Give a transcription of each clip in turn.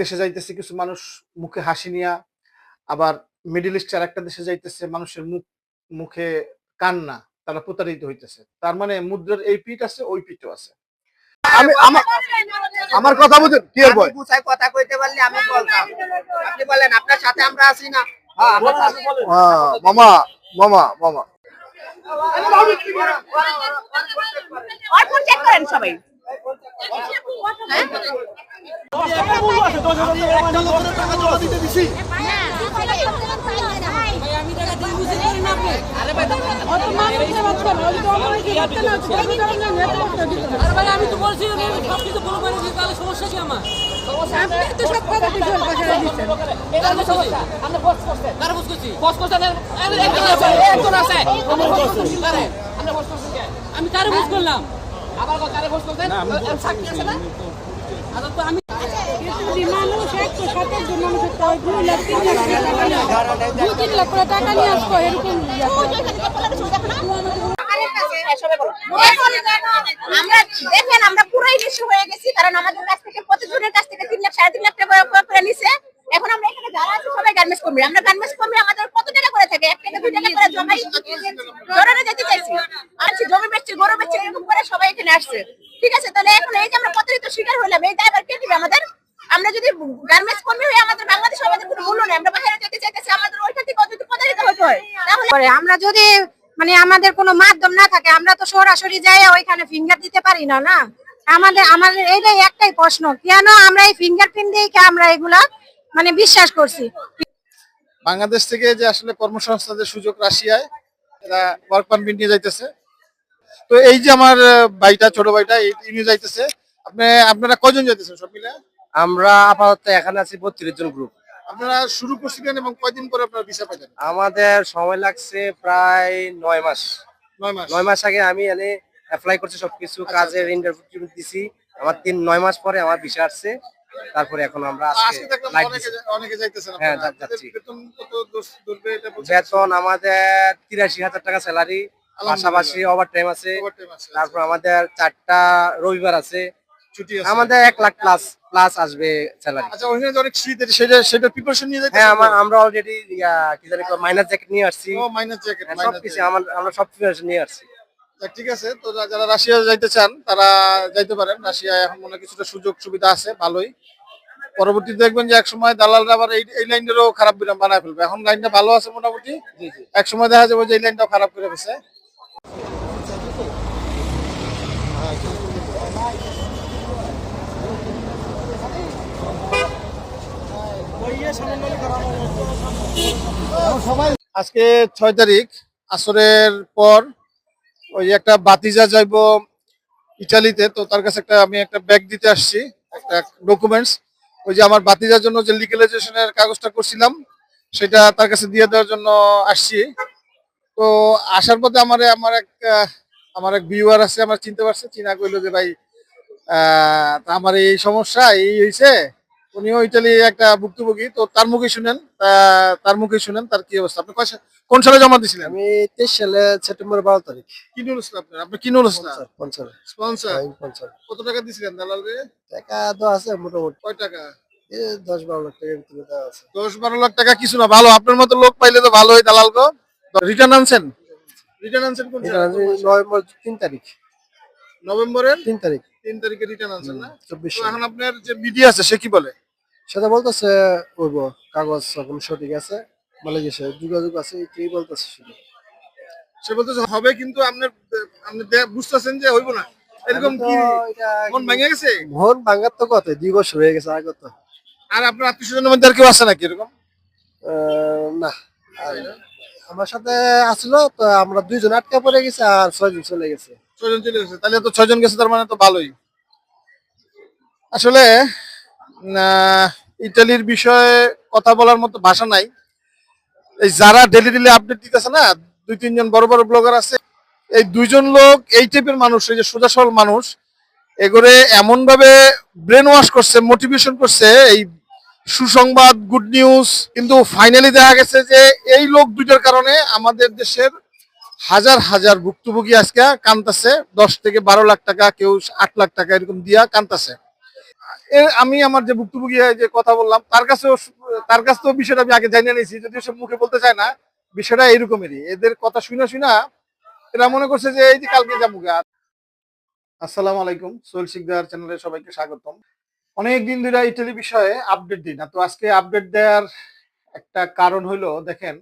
দেশে যাইতেছে কিছু মানুষ মুখে হাসি নিয়া আবার মিডিল ইস্ট আর একটা দেশে যাইতেছে মানুষের মুখ মুখে কান্না তারা প্রতারিত হইতেছে। তার মানে মুদ্রার এই পিঠ আছে ওই পিঠও আছে। আমি আমার কথা বুঝেন কি বল কথা কইতে পারলে আমি বলতাম। আপনি বলেন আপনার সাথে আমরা আছি না? হ্যাঁ আমরা আছি। হ্যাঁ, মামা মামা মামা। চেক করেন সবাই। ভাই আমি তো বলছি সবকিছু বলে মেরেছি তাহলে সমস্যা কি আমার কার? কার। কারে? আমি কারে বস করলাম আবার কারে আমি দেখেন আমরা পুরাই হয়ে গেছি কারণ আমাদের কাছ থেকে প্রতিজনের কাছ থেকে তিন লাখ সাড়ে তিন লাখ টাকা এখন আমরা এখানে যারা সবাই গার্মেন্টস কর্মী আমরা গার্মেন্টস কর্মী আমাদের কত টাকা করে থাকে এক টাকা দুই টাকা করে জমাই জমি বেচছি গরু বেচছি এরকম করে সবাই এখানে আসছে ঠিক আছে তাহলে এখন এই যে আমরা প্রতারিত শিকার হলাম এই দায়বার কে দিবে আমাদের গার্মেন্টস কর্মী হয়ে আমাদের বাংলাদেশে আমাদের কোনো মূল্য নেই। আমরা বাইরে যেতে চাইতেছি আমাদের ওইটা থেকে যদি প্রতারিত হতে হয় তাহলে আমরা যদি মানে আমাদের কোনো মাধ্যম না থাকে আমরা তো সরাসরি যাই ওইখানে ফিঙ্গার দিতে পারি না না? আমাদের আমাদের এইটাই একটাই প্রশ্ন কেন আমরা এই ফিঙ্গারপ্রিন্ট দিয়ে আমরা এগুলা মানে বিশ্বাস করছি? বাংলাদেশ থেকে যে আসলে কর্মসংস্থানের সুযোগ রাশিয়ায় এরা ওয়ার্ক পারমিট নিয়ে যাইতেছে। তো এই যে আমার ভাইটা ছোট ভাইটা এই নিয়ে যাইতেছে। আপনি আপনারা কয়জন যাইতেছেন সব মিলে? আমরা আপাতত এখানে আছি বত্রিশ জন গ্রুপ আপনারা শুরু করছিলেন এবং কয়দিন পরে আপনারা ভিসা পাইলেন? আমাদের সময় লাগছে প্রায় নয় মাস। নয় মাস। নয় মাস আগে আমি এনে অ্যাপ্লাই করছি সবকিছু কাজের ইন্টারভিউ দিছি। আমার তিন নয় মাস পরে আমার ভিসা আসছে। তারপরে এখন আমরা হ্যাঁ, যাচ্ছি। বেতন আমাদের তিরাশি হাজার টাকা স্যালারি পাশাপাশি ওভার টাইম আছে। তারপর আমাদের চারটা রবিবার আছে। ছুটি আছে। আমাদের এক লাখ প্লাস প্লাস আসবে স্যালারি আচ্ছা ওখানে অনেক শীত সেটা সেটা প্রিপারেশন নিয়ে হ্যাঁ আমার আমরা অলরেডি কি জানি মাইনাস জ্যাকেট নিয়ে আসছি। ও মাইনাস জ্যাকেট মাইনাস আমরা সব প্রিপারেশন নিয়ে আসছি। ঠিক আছে তো যারা রাশিয়া যাইতে চান তারা যাইতে পারেন। রাশিয়ায় এখন মনে কিছুটা সুযোগ সুবিধা আছে ভালোই। পরবর্তীতে দেখবেন যে এক সময় দালালরা আবার এই এই লাইনেরও খারাপ বিরাম বানায় ফেলবে। এখন লাইনটা ভালো আছে মোটামুটি। এক সময় দেখা যাবে যে এই লাইনটাও খারাপ করে ফেলছে। আজকে ছয় তারিখ আসরের পর ওই একটা বাতিজা যাইব ইটালিতে তো তার কাছে একটা আমি একটা ব্যাগ দিতে আসছি একটা ডকুমেন্টস ওই যে আমার বাতিজার জন্য যে লিগালাইজেশনের কাগজটা করছিলাম সেটা তার কাছে দিয়ে দেওয়ার জন্য আসছি। তো আসার পথে আমার আমার এক আমার এক ভিউয়ার আছে আমার চিনতে পারছে চিনা কইলো যে ভাই আহ, আমার এই সমস্যা এই হয়েছে উনিও ইটালি একটা ভুক্তভোগী তো তার মুখে শুনেন তার মুখে শুনেন তার কি অবস্থা? আপনি কয় কোন সালে জমা দিয়েছিলেন আমি তেইশ সালে সেপ্টেম্বর বারো তারিখ। কি ইসলাম আপনার? আপনি কি নুল ইসলাম পঞ্চাশ স্পন্সর। কত টাকা দিয়েছিলেন দালাল রে? টাকা তো আছে মোটামুটি। কয় টাকা? এ দশ বারো লাখ টাকার ভিতরে দেওয়া আছে। দশ বারো লাখ টাকা কিছু না ভালো। আপনার মতো লোক পাইলে তো ভালোই দালাল গো। রিটার্ন আনছেন? রিটার্ন আনছেন কোন নভেম্বর তিন তারিখ। নভেম্বরের? তিন তারিখ। তিন তারিখে রিটার্ন আনছেন না? চব্বিশ তো এখন আপনার যে মিডিয়া আছে সে কি বলে? সেটা বলতেছে ওইব কাগজ এখন সঠিক আছে গেছে যোগাযোগ আছে এটাই বলতেছে শুধু। সে বলতেছে হবে কিন্তু আপনার আপনি বুঝতেছেন যে হইব না। এরকম কি মন ভেঙে গেছে? মন ভাঙার তো কত দুই বছর হয়ে গেছে তো। আর আপনার আত্মীয় স্বজনের মধ্যে আর কেউ আছে নাকি এরকম? না। আর আমার সাথে আসলো তো আমরা দুইজন আটকা পড়ে গেছে আর ছয়জন চলে গেছে। ছয়জন চলে গেছে তাহলে তো ছয়জন গেছে তার মানে তো ভালোই। আসলে আহ, ইটালির বিষয়ে কথা বলার মতো ভাষা নাই। এই যারা ডেলি ডেলি আপডেট দিতেছে না, দুই তিনজন বড় বড় ব্লগার আছে, এই দুইজন লোক এই টাইপের মানুষ, এই যে সোজা সরল মানুষ, এগোরে এমন ভাবে ব্রেন ওয়াশ করছে মোটিভেশন করছে, এই সুসংবাদ গুড নিউজ কিন্তু ফাইনালি দেখা গেছে যে এই লোক দুইটার কারণে আমাদের দেশের হাজার হাজার ভুক্তভোগী আজকে কান্তাছে, দশ থেকে বারো লাখ টাকা, কেউ আট লাখ টাকা এরকম দিয়া কান্তাছে। আমি আমার যে ভুক্তভোগী যে কথা বললাম, তার কাছেও তার কাছ থেকে বিষয়টা আমি আগে জানিয়ে নিয়েছি, যদিও সে মুখে বলতে চায় না, বিষয়টা এরকমেরই এদের কথা শুনে শুনা এরা মনে করছে যে এই যে কালকে যাব। আসসালামু আলাইকুম, সোহেল শিকদার চ্যানেলে সবাইকে স্বাগতম। অনেক দিন ধরে ইটালি বিষয়ে আপডেট দিই না, তো আজকে আপডেট দেওয়ার একটা কারণ হলো দেখেন,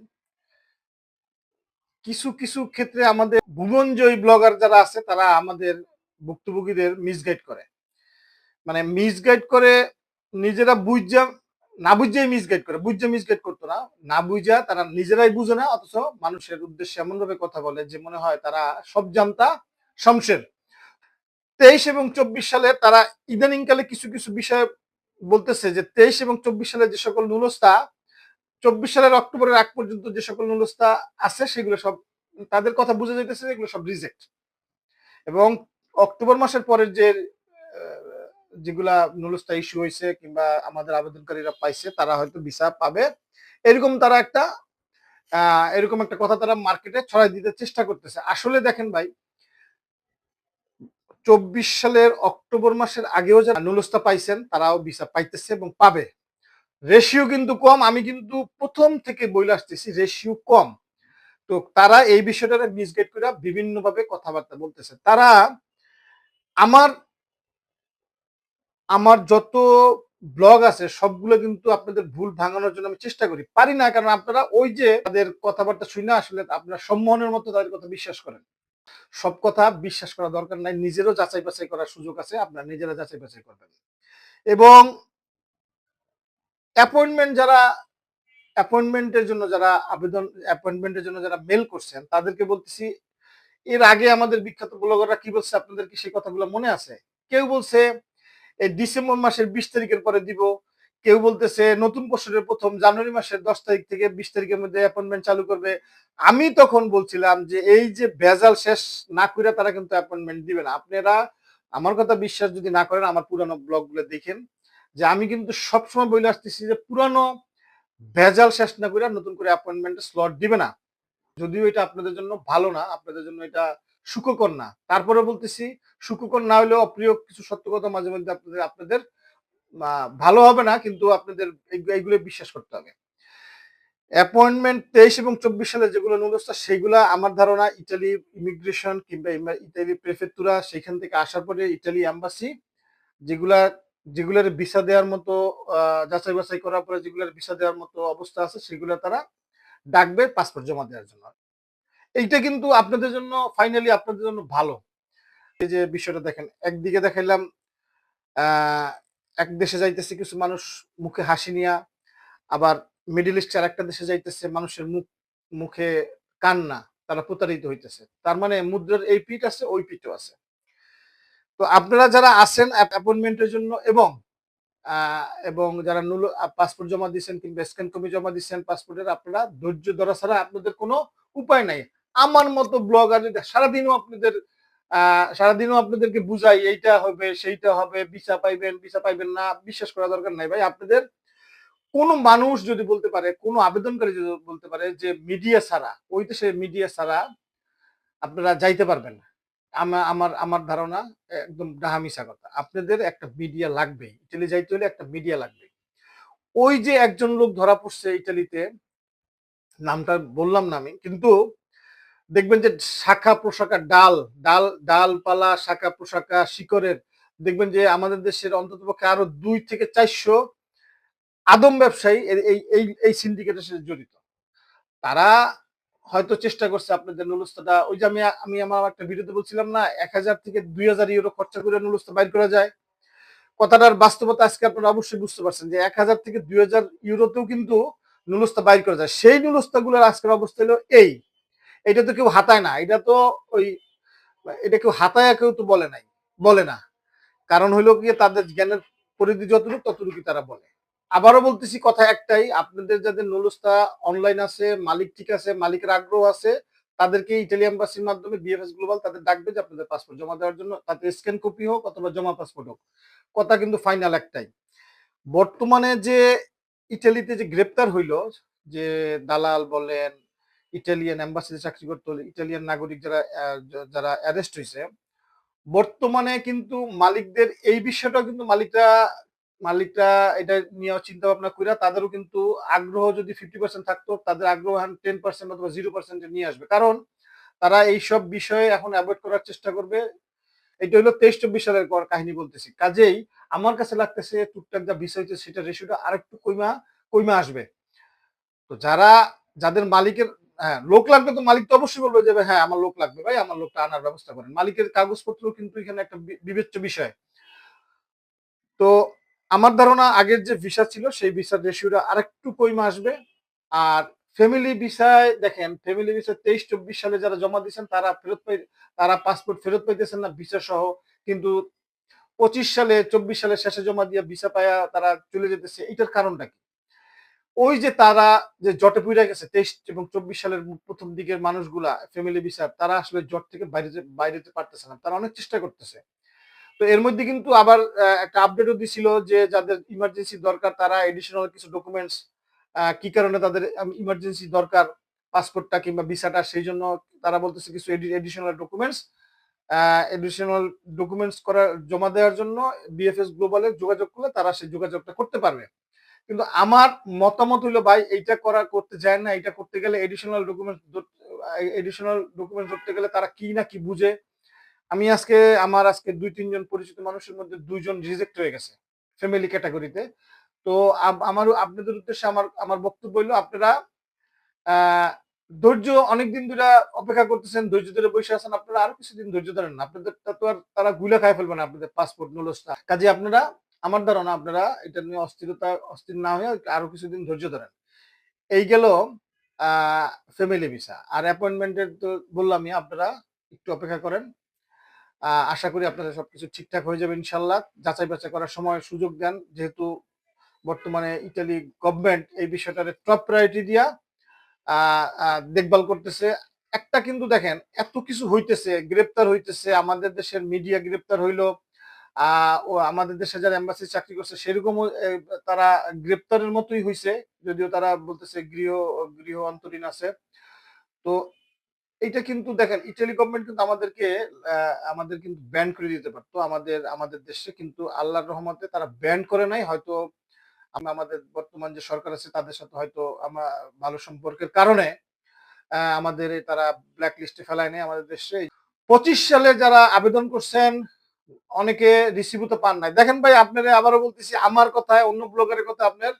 কিছু কিছু ক্ষেত্রে আমাদের ভুবনজয়ী ব্লগার যারা আছে, তারা আমাদের ভুক্তভোগীদের মিসগাইড করে। মানে মিসগাইড করে নিজেরা বুঝা, না বুঝেই মিসগাইড করে, বুঝে মিসগাইড করতো না। না বুঝা তারা নিজেরাই বুঝে না, অথচ মানুষের উদ্দেশ্যে এমন ভাবে কথা বলে যে মনে হয় তারা সব জানতা শমশের। তেইশ এবং চব্বিশ সালে তারা ইদানিংকালে কিছু কিছু বিষয়ে বলতেছে যে তেইশ এবং চব্বিশ সালে যে সকল নুলস্তা চব্বিশ সালের অক্টোবরের আগ পর্যন্ত যে সকল নুলস্তা আছে সেগুলো সব, তাদের কথা বুঝে যাইতেছে যে এগুলো সব রিজেক্ট এবং অক্টোবর মাসের পরের যে যেগুলা নুলস্তা ইস্যু হয়েছে কিংবা আমাদের আবেদনকারীরা পাইছে, তারা হয়তো ভিসা পাবে। এরকম তারা একটা এরকম একটা কথা তারা মার্কেটে ছড়াই দিতে চেষ্টা করতেছে। আসলে দেখেন ভাই, চব্বিশ সালের অক্টোবর মাসের আগেও যারা নুলস্তা পাইছেন, তারাও ভিসা পাইতেছে এবং পাবে। রেশিও কিন্তু কম, আমি কিন্তু প্রথম থেকে বলে আসতেছি রেশিও কম। তো তারা এই বিষয়টা মিসগেট করে বিভিন্নভাবে কথাবার্তা বলতেছে। তারা আমার আমার যত ব্লগ আছে, সবগুলো কিন্তু আপনাদের ভুল ভাঙানোর জন্য আমি চেষ্টা করি। পারি না, কারণ আপনারা ওই যে তাদের কথাবার্তা শুনে আসলে আপনারা সম্মোহনের মতো তাদের কথা বিশ্বাস করেন। সব কথা বিশ্বাস করা দরকার নাই, নিজেরও যাচাই বাছাই করার সুযোগ আছে, আপনারা নিজেরা যাচাই বাছাই করবেন। এবং অ্যাপয়েন্টমেন্ট যারা অ্যাপয়েন্টমেন্টের জন্য যারা আবেদন অ্যাপয়েন্টমেন্টের জন্য যারা মেল করছেন, তাদেরকে বলতেছি, এর আগে আমাদের বিখ্যাত ব্লগাররা কি বলছে আপনাদের কি সেই কথাগুলো মনে আছে? কেউ বলছে এই ডিসেম্বর মাসের বিশ তারিখের পরে দিব। কেউ বলতেছে নতুন বছরের প্রথম জানুয়ারি মাসের দশ তারিখ থেকে বিশ তারিখের মধ্যে অ্যাপয়েন্টমেন্ট চালু করবে। আমি তখন বলছিলাম যে এই যে ভেজাল শেষ না করে তারা কিন্তু অ্যাপয়েন্টমেন্ট দিবে না। আপনারা আমার কথা বিশ্বাস যদি না করেন, আমার পুরানো ব্লগগুলো দেখেন যে আমি কিন্তু সবসময় বলে আসতেছি যে পুরানো ভেজাল শেষ না করে নতুন করে অ্যাপয়েন্টমেন্টের স্লট দিবে না। যদিও এটা আপনাদের জন্য ভালো না, আপনাদের জন্য এটা সুখকর না। তারপরে বলতেছি সুখকর না হলেও অপ্রিয় কিছু সত্য কথা মাঝে মধ্যে আপনাদের আপনাদের ভালো হবে না, কিন্তু আপনাদের এই- এইগুলো বিশ্বাস করতে হবে। অ্যাপয়েন্টমেন্ট তেইশ এবং চব্বিশ সালে যেগুলো নুলস্তা সেগুলা আমার ধারণা ইটালি ইমিগ্রেশন কিংবা ইটালি প্রেফেক্তুরা সেখান থেকে আসার পরে ইটালি এম্বাসি যেগুলা, যেগুলোর ভিসা দেওয়ার মতো যাচাই বাছাই করার পরে যেগুলোর ভিসা দেওয়ার মতো অবস্থা আছে, সেগুলো তারা ডাকবে পাসপোর্ট জমা দেওয়ার জন্য। এইটা কিন্তু আপনাদের জন্য ফাইনালি আপনাদের জন্য ভালো। এই যে বিষয়টা দেখেন, একদিকে দেখাইলাম এক দেশে যাইতেছে কিছু মানুষ মুখে হাসি নিয়া, আবার মিডিল ইস্টে আর একটা দেশে যাইতেছে মানুষের মুখ, মুখে কান্না, তারা প্রতারিত হইতেছে। তার মানে মুদ্রার এই পিঠ আছে, ওই পিঠও আছে। তো আপনারা যারা আছেন অ্যাপয়েন্টমেন্টের জন্য এবং এবং যারা নুল পাসপোর্ট জমা দিচ্ছেন কিংবা স্ক্যান কপি জমা দিচ্ছেন পাসপোর্টের আপনারা ধৈর্য ধরা ছাড়া আপনাদের কোনো উপায় নাই। আমার মতো ব্লগার সারাদিনও আপনাদের আহ, সারাদিনও আপনাদেরকে বুঝাই এইটা হবে সেইটা হবে ভিসা পাইবেন ভিসা পাইবেন না বিশ্বাস করা দরকার নাই। ভাই আপনাদের কোনো মানুষ যদি বলতে পারে কোনো আবেদনকারী যদি বলতে পারে যে মিডিয়া ছাড়া ওই দেশে মিডিয়া ছাড়া আপনারা যাইতে পারবেন না। আমার আমার আমার ধারণা একদম ডাহামিশা কথা আপনাদের একটা মিডিয়া লাগবে ইটালি যাইতে হলে একটা মিডিয়া লাগবে। ওই যে একজন লোক ধরা পড়ছে ইটালিতে নামটা বললাম না আমি কিন্তু দেখবেন যে শাখা প্রশাখা ডাল ডাল, ডালপালা, শাখা প্রশাখা শিকড়ের, দেখবেন যে আমাদের দেশের অন্ততপক্ষে আরও দুই থেকে চারশো আদম ব্যবসায়ী এই এই এই সিন্ডিকেটের সাথে জড়িত। তারা হয়তো চেষ্টা করছে আপনাদের নুলস্তাটা, ওই যে আমি আমি আমার একটা ভিডিওতে বলছিলাম না, এক হাজার থেকে দুই হাজার ইউরো খরচা করে নুলস্তা বাইর করা যায়। কথাটার বাস্তবতা আজকে আপনারা অবশ্যই বুঝতে পারছেন যে এক হাজার থেকে দুই হাজার ইউরোতেও কিন্তু নুলস্তা বাইর করা যায়। সেই নুলস্তা গুলোর আজকের অবস্থা হলো এই। এটা তো কেউ হাতায় না, এটা তো ওই, এটা কেউ হাতায় কেউ তো বলে নাই, বলে না। কারণ হইল কি তাদের জ্ঞানের পরিধি যতটুকু ততটুকু তারা বলে। আবারও বলতেছি কথা একটাই, আপনাদের যাদের নুলস্তা অনলাইন আছে, মালিক ঠিক আছে, মালিকের আগ্রহ আছে, তাদেরকে ইটালি এম্বাসির মাধ্যমে বিএফএস গ্লোবাল তাদের ডাকবে যে আপনাদের পাসপোর্ট জমা দেওয়ার জন্য, তাতে স্ক্যান কপি হোক অথবা জমা পাসপোর্ট হোক। কথা কিন্তু ফাইনাল একটাই। বর্তমানে যে ইটালিতে যে গ্রেপ্তার হইল, যে দালাল বলেন ইটালিয়ান এম্বাসিতে চাকরি করতে ইটালিয়ান নাগরিক যারা যারা অ্যারেস্ট হয়েছে বর্তমানে কিন্তু মালিকদের এই বিষয়টা কিন্তু মালিকরা মালিকরা এটা নিয়ে চিন্তা ভাবনা করে তাদেরও কিন্তু আগ্রহ যদি ফিফটি পার্সেন্ট থাকতো, তাদের আগ্রহ টেন পার্সেন্ট অথবা জিরো পার্সেন্টে নিয়ে আসবে। কারণ তারা এইসব বিষয়ে এখন অ্যাভয়েড করার চেষ্টা করবে। এটা হলো তেইশ চব্বিশ সালের কাহিনী বলতেছি। কাজেই আমার কাছে লাগতেছে টুকটাক যা বিষয় হচ্ছে সেটা রেশিওটা আরেকটু কইমা কইমা আসবে। তো যারা, যাদের মালিকের হ্যাঁ লোক লাগবে তো মালিক তো অবশ্যই বলবে যে হ্যাঁ আমার লোক লাগবে ভাই, আমার লোকটা আনার ব্যবস্থা করেন। মালিকের কাগজপত্র কিন্তু এখানে একটা বিবেচ্য বিষয়। তো আমার ধারণা আগের যে ভিসা ছিল, সেই ভিসার রেশিওটা আরেকটু কইমা আসবে। আর ফ্যামিলি ভিসায় দেখেন, ফ্যামিলি ভিসা তেইশ চব্বিশ সালে যারা জমা দিয়েছেন, তারা ফেরত পাই, তারা পাসপোর্ট ফেরত পাইতেছেন না ভিসা সহ। কিন্তু পঁচিশ সালে, চব্বিশ সালের শেষে জমা দিয়ে ভিসা পায়া তারা চলে যেতেছে। এটার কারণটা কি? ওই যে তারা যে জটে পুড়ে গেছে, তেইশ এবং চব্বিশ সালের প্রথম দিকের মানুষগুলা ফ্যামিলি ভিসা তারা আসলে জট থেকে বাইরে বাইরে যেতে পারতেছে না। তারা অনেক চেষ্টা করতেছে। তো এর মধ্যে কিন্তু আবার একটা আপডেটও দিছিল যে যাদের ইমার্জেন্সি দরকার, তারা এডিশনাল কিছু ডকুমেন্টস কি কারণে তাদের ইমার্জেন্সি দরকার পাসপোর্টটা কিংবা ভিসাটা, সেই জন্য তারা বলতেছে কিছু এডিশনাল ডকুমেন্টস এডিশনাল ডকুমেন্টস করার জমা দেওয়ার জন্য বিএফএস গ্লোবালে যোগাযোগ করলে তারা সেই যোগাযোগটা করতে পারবে। কিন্তু আমার মতামত হইল, ভাই, এইটা করা করতে যায় না এটা করতে গেলে এডিশনাল ডকুমেন্টস এডিশনাল ডকুমেন্টস ধরতে গেলে তারা কি না কি বুঝে। আমি আজকে, আমার আজকে দুই, তিনজন পরিচিত মানুষের মধ্যে দুইজন রিজেক্ট হয়ে গেছে ফ্যামিলি ক্যাটাগরিতে তো। আম- আমার, আপনাদের উদ্দেশ্যে আমার আমার বক্তব্য হলো আপনারা ধৈর্য অনেকদিন ধরে অপেক্ষা করতেছেন, ধৈর্য ধরে বসে আছেন, আপনারা আরও কিছুদিন ধৈর্য ধরেন আপনাদের তো আর, তারা গুলা খাই ফেলবে না আপনাদের পাসপোর্ট নলসটা কাজে আপনারা আমার ধারণা আপনারা এটা নিয়ে অস্থিরতা, অস্থির না হয়ে আরও কিছুদিন ধৈর্য ধরেন। এই গেল ফ্যামিলি ভিসা আর অ্যাপয়েন্টমেন্টের তো বললামই, আপনারা একটু অপেক্ষা করেন। আশা করি আপনাদের সবকিছু ঠিকঠাক হয়ে যাবে ইনশাল্লাহ। যাচাই বাছাই করার সময় সুযোগ দেন। যেহেতু বর্তমানে ইটালি গভর্নমেন্ট এই বিষয়টারে টপ প্রায়োরিটি দিয়া দেখভাল করতেছে। একটা কিন্তু দেখেন, এত কিছু হইতেছে, গ্রেপ্তার হইতেছে। আমাদের দেশের মিডিয়া গ্রেপ্তার হইল। ও আমাদের দেশে যারা এম্বাসি চাকরি করছে সেরকম তারা গ্রেপ্তারের মতোই হয়েছে যদিও তারা বলতেছে গৃহ গৃহ অন্তরীণ আছে। তো এইটা কিন্তু দেখেন ইটালি গভর্নমেন্ট কিন্তু আমাদেরকে আমাদের কিন্তু ব্যান করে দিতে পারতো। আমাদের আমাদের দেশে কিন্তু আল্লাহর রহমতে তারা ব্যান করে নাই, হয়তো আমরা আমাদের বর্তমান যে সরকার আছে, তাদের সাথে হয়তো আমরা ভালো সম্পর্কের কারণে আমাদের তারা ব্ল্যাক লিস্টে ফেলায় নেই আমাদের দেশে। পঁচিশ সালে যারা আবেদন করছেন অনেকে রিসিভও তো পান নাই। দেখেন ভাই, আপনারা আবারও বলতেছি, আমার কথায়, অন্য ব্লগারের কথা আপনার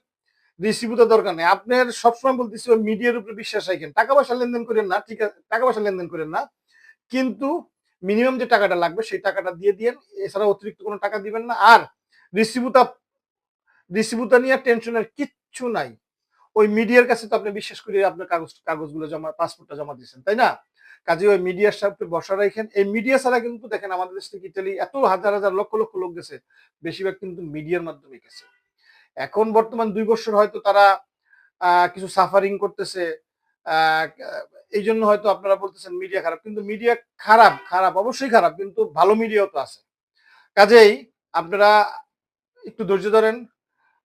রিসিভও তো দরকার নেই। আপনার সবসময় বলতেছি, ওই মিডিয়ার উপরে বিশ্বাস রাখেন। টাকা পয়সা লেনদেন করেন না, ঠিক আছে, টাকা পয়সা লেনদেন করেন না। কিন্তু মিনিমাম যে টাকাটা লাগবে, সেই টাকাটা দিয়ে দিয়েন। এছাড়া অতিরিক্ত কোনো টাকা দিবেন না। আর রিসিভুতা রিসিভুতা নিয়ে টেনশনের কিচ্ছু নাই। ওই মিডিয়ার কাছে তো আপনি বিশ্বাস করে আপনার কাগজ, কাগজগুলো জমা পাসপোর্টটা জমা দিয়েছেন, তাই না? কাজে ওই মিডিয়ার সাথে বসা রাখেন এই মিডিয়া ছাড়া কিন্তু দেখেন আমাদের দেশ থেকে ইতালি এত হাজার হাজার, লক্ষ লক্ষ লোক গেছে। বেশিরভাগ কিন্তু মিডিয়ার মাধ্যমে গেছে। এখন বর্তমান দুই বছর হয়তো তারা কিছু সাফারিং করতেছে। এই জন্য হয়তো আপনারা বলতেছেন মিডিয়া খারাপ। কিন্তু মিডিয়া খারাপ খারাপ, অবশ্যই খারাপ। কিন্তু ভালো মিডিয়াও তো আছে। কাজেই আপনারা একটু ধৈর্য ধরেন।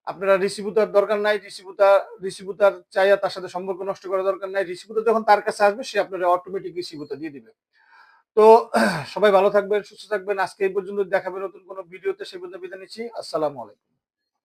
আপনারা রিসিভুতার দরকার নাই রিসিভুতার রিসিভুতার চাইয়া তার সাথে সম্পর্ক নষ্ট করার দরকার নাই। রিসিভুতার যখন তার কাছে আসবে, সে আপনারা অটোমেটিক রিসিভুতা দিয়ে দিবে। তো সবাই ভালো থাকবেন, সুস্থ থাকবেন। আজকে এই পর্যন্ত দেখাবেন নতুন কোনো ভিডিওতে সেই পর্যন্ত বিদায় নিচ্ছি। আসসালামু আলাইকুম।